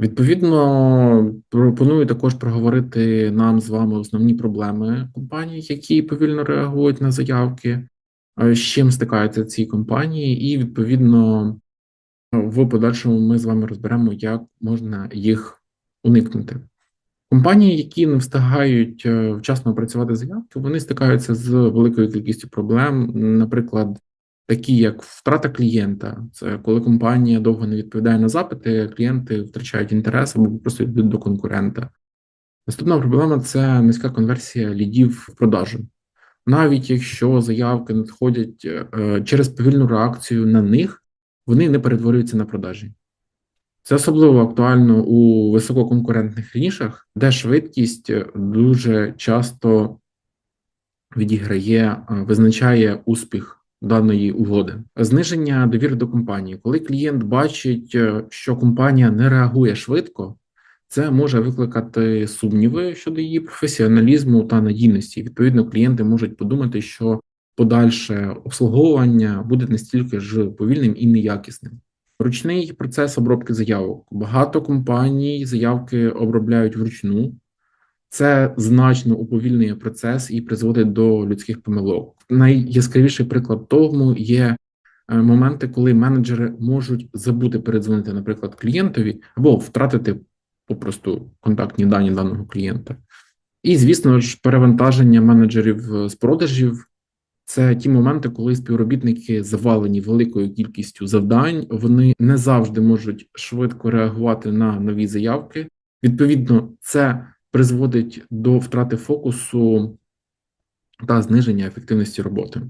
Відповідно, пропоную також проговорити нам з вами основні проблеми компаній, які повільно реагують на заявки, е, з чим стикаються ці компанії, і відповідно в подальшому ми з вами розберемо, як можна їх уникнути. Компанії, які не встигають е, вчасно опрацювати заявки, вони стикаються з великою кількістю проблем, наприклад, такі як втрата клієнта. Це коли компанія довго не відповідає на запити, клієнти втрачають інтерес або просто йдуть до конкурента. Наступна проблема це низька конверсія лідів в продажу. Навіть якщо заявки надходять е, через повільну реакцію на них, вони не перетворюються на продажі. Це особливо актуально у висококонкурентних нішах, де швидкість дуже часто відіграє, е, визначає успіх даної угоди. Зниження довіри до компанії. Коли клієнт бачить, е, що компанія не реагує швидко, це може викликати сумніви щодо її професіоналізму та надійності. Відповідно, клієнти можуть подумати, що подальше обслуговування буде настільки ж повільним і неякісним. Ручний процес обробки заявок. Багато компаній заявки обробляють вручну. Це значно уповільнює процес і призводить до людських помилок. Найяскравіший приклад тому є е, моменти, коли менеджери можуть забути передзвонити, наприклад, клієнтові або втратити попросту контактні дані даного клієнта. І, звісно ж, перевантаження менеджерів з продажів це ті моменти, коли співробітники завалені великою кількістю завдань, вони не завжди можуть швидко реагувати на нові заявки. Відповідно, це призводить до втрати фокусу та зниження ефективності роботи.